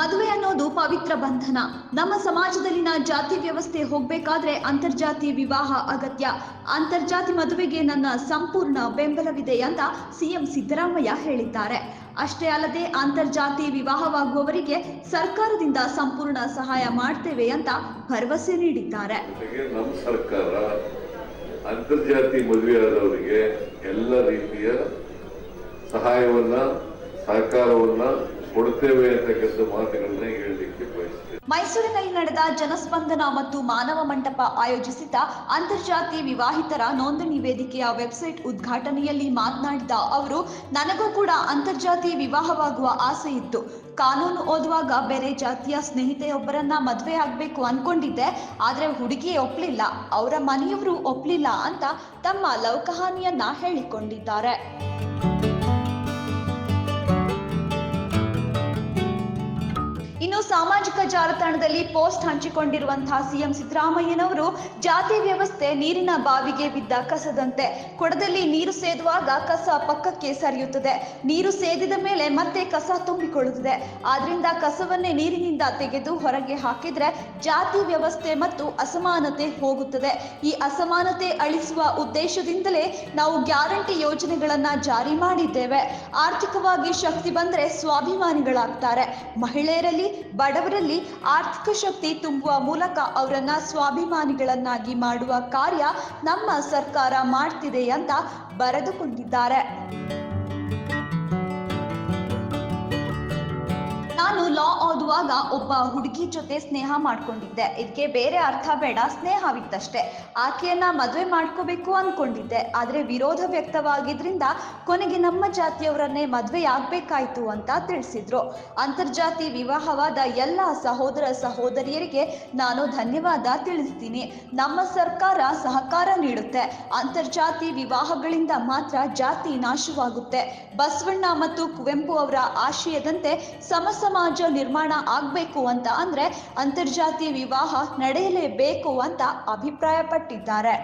ಮದುವೆ ಅನ್ನೋದು ಪವಿತ್ರ ಬಂಧನ. ನಮ್ಮ ಸಮಾಜದಲ್ಲಿನ ಜಾತಿ ವ್ಯವಸ್ಥೆ ಹೋಗ್ಬೇಕಾದ್ರೆ ಅಂತರ್ಜಾತಿ ವಿವಾಹ ಅಗತ್ಯ. ಅಂತರ್ಜಾತಿ ಮದುವೆಗೆ ನನ್ನ ಸಂಪೂರ್ಣ ಬೆಂಬಲವಿದೆ ಅಂತ ಸಿಎಂ ಸಿದ್ದರಾಮಯ್ಯ ಹೇಳಿದ್ದಾರೆ. ಅಷ್ಟೇ ಅಲ್ಲದೆ ಅಂತರ್ಜಾತಿ ವಿವಾಹವಾಗುವವರಿಗೆ ಸರ್ಕಾರದಿಂದ ಸಂಪೂರ್ಣ ಸಹಾಯ ಮಾಡ್ತೇವೆ ಅಂತ ಭರವಸೆ ನೀಡಿದ್ದಾರೆ. ನಮ್ಮ ಸರ್ಕಾರ ಅಂತರ್ಜಾತಿ ಮದುವೆಯಾದವರಿಗೆ ಎಲ್ಲ ರೀತಿಯ ಸಹಾಯವನ್ನ, ಸಹಕಾರವನ್ನ ಕೊಡ್ತೇವೆ ಅಂತಕ್ಕಂಥ ಮಾತುಗಳನ್ನ ಹೇಳಲಿಕ್ಕೆ ಬಯಸ್ತೇವೆ ಮೈಸೂರಿನಲ್ಲಿ ನಡೆದ ಜನಸ್ಪಂದನ ಮತ್ತು ಮಾನವ ಮಂಟಪ ಆಯೋಜಿಸಿದ್ದ ಅಂತರ್ಜಾತಿ ವಿವಾಹಿತರ ನೋಂದಣಿ ವೇದಿಕೆಯ ವೆಬ್ಸೈಟ್ ಉದ್ಘಾಟನೆಯಲ್ಲಿ ಮಾತನಾಡಿದ ಅವರು, ನನಗೂ ಕೂಡ ಅಂತರ್ಜಾತಿ ವಿವಾಹವಾಗುವ ಆಸೆ ಇತ್ತು. ಕಾನೂನು ಓದುವಾಗ ಬೇರೆ ಜಾತಿಯ ಸ್ನೇಹಿತೆಯೊಬ್ಬರನ್ನ ಮದುವೆ ಆಗ್ಬೇಕು ಅನ್ಕೊಂಡಿದ್ದೆ, ಆದ್ರೆ ಹುಡುಗಿ ಒಪ್ಲಿಲ್ಲ, ಅವರ ಮನೆಯವರು ಒಪ್ಲಿಲ್ಲ ಅಂತ ತಮ್ಮ ಲೌಕಹಾನಿಯನ್ನ ಕಹಾನಿಯನ್ನ ಹೇಳಿಕೊಂಡಿದ್ದಾರೆ. ಸಾಮಾಜಿಕ ಜಾಲತಾಣದಲ್ಲಿ ಪೋಸ್ಟ್ ಹಂಚಿಕೊಂಡಿರುವಂತಹ ಸಿಎಂ ಸಿದ್ದರಾಮಯ್ಯನವರು, ಜಾತಿ ವ್ಯವಸ್ಥೆ ನೀರಿನ ಬಾವಿಗೆ ಬಿದ್ದ ಕಸದಂತೆ. ಕೊಡದಲ್ಲಿ ನೀರು ಸೇದುವಾಗ ಕಸ ಪಕ್ಕಕ್ಕೆ ಸರಿಯುತ್ತದೆ. ನೀರು ಸೇದಿದ ಮೇಲೆ ಮತ್ತೆ ಕಸ ತುಂಬಿಕೊಳ್ಳುತ್ತದೆ. ಆದ್ರಿಂದ ಕಸವನ್ನೇ ನೀರಿನಿಂದ ತೆಗೆದು ಹೊರಗೆ ಹಾಕಿದ್ರೆ ಜಾತಿ ವ್ಯವಸ್ಥೆ ಮತ್ತು ಅಸಮಾನತೆ ಹೋಗುತ್ತದೆ. ಈ ಅಸಮಾನತೆ ಅಳಿಸುವ ಉದ್ದೇಶದಿಂದಲೇ ನಾವು ಗ್ಯಾರಂಟಿ ಯೋಜನೆಗಳನ್ನ ಜಾರಿ ಮಾಡಿದ್ದೇವೆ. ಆರ್ಥಿಕವಾಗಿ ಶಕ್ತಿ ಬಂದ್ರೆ ಸ್ವಾಭಿಮಾನಿಗಳಾಗ್ತಾರೆ. ಮಹಿಳೆಯರಲ್ಲಿ ಬಡವರಲ್ಲಿ ಆರ್ಥಿಕ ಶಕ್ತಿ ತುಂಬುವ ಮೂಲಕ ಅವರನ್ನ ಸ್ವಾಭಿಮಾನಿಗಳನ್ನಾಗಿ ಮಾಡುವ ಕಾರ್ಯ ನಮ್ಮ ಸರ್ಕಾರ ಮಾಡ್ತಿದೆ ಅಂತ ಬರೆದುಕೊಂಡಿದ್ದಾರೆ. ನಾನು ಲಾ ಓದುವಾಗ ಒಬ್ಬ ಹುಡುಗಿ ಜೊತೆ ಸ್ನೇಹ ಮಾಡ್ಕೊಂಡಿದ್ದೆ. ಇದಕ್ಕೆ ಬೇರೆ ಅರ್ಥ ಬೇಡ ಸ್ನೇಹವಿತ್ತಷ್ಟೇ ಆಕೆಯನ್ನ ಮದುವೆ ಮಾಡ್ಕೋಬೇಕು ಅನ್ಕೊಂಡಿದ್ದೆ. ಆದ್ರೆ ವಿರೋಧ ವ್ಯಕ್ತವಾಗಿದ್ರಿಂದ ಕೊನೆಗೆ ನಮ್ಮ ಜಾತಿಯವರನ್ನೇ ಮದುವೆ ಆಗ್ಬೇಕಾಯ್ತು ಅಂತ ತಿಳಿಸಿದ್ರು. ಅಂತರ್ಜಾತಿ ವಿವಾಹವಾದ ಎಲ್ಲ ಸಹೋದರ ಸಹೋದರಿಯರಿಗೆ ನಾನು ಧನ್ಯವಾದ ತಿಳಿಸ್ತೀನಿ. ನಮ್ಮ ಸರ್ಕಾರ ಸಹಕಾರ ನೀಡುತ್ತೆ. ಅಂತರ್ಜಾತಿ ವಿವಾಹಗಳಿಂದ ಮಾತ್ರ ಜಾತಿ ನಾಶವಾಗುತ್ತೆ. ಬಸವಣ್ಣ ಮತ್ತು ಕುವೆಂಪು ಅವರ ಆಶಯದಂತೆ ಸಮಸಮಾಜ ನಿರ್ಮಾಣ ಆಗ್ಬೇಕು ಅಂತ ಅಂದ್ರೆ ಅಂತರ್ಜಾತಿ ವಿವಾಹ ನಡೆಯಲೇಬೇಕು ಅಂತ ಅಭಿಪ್ರಾಯಪಟ್ಟಿದ್ದಾರೆ.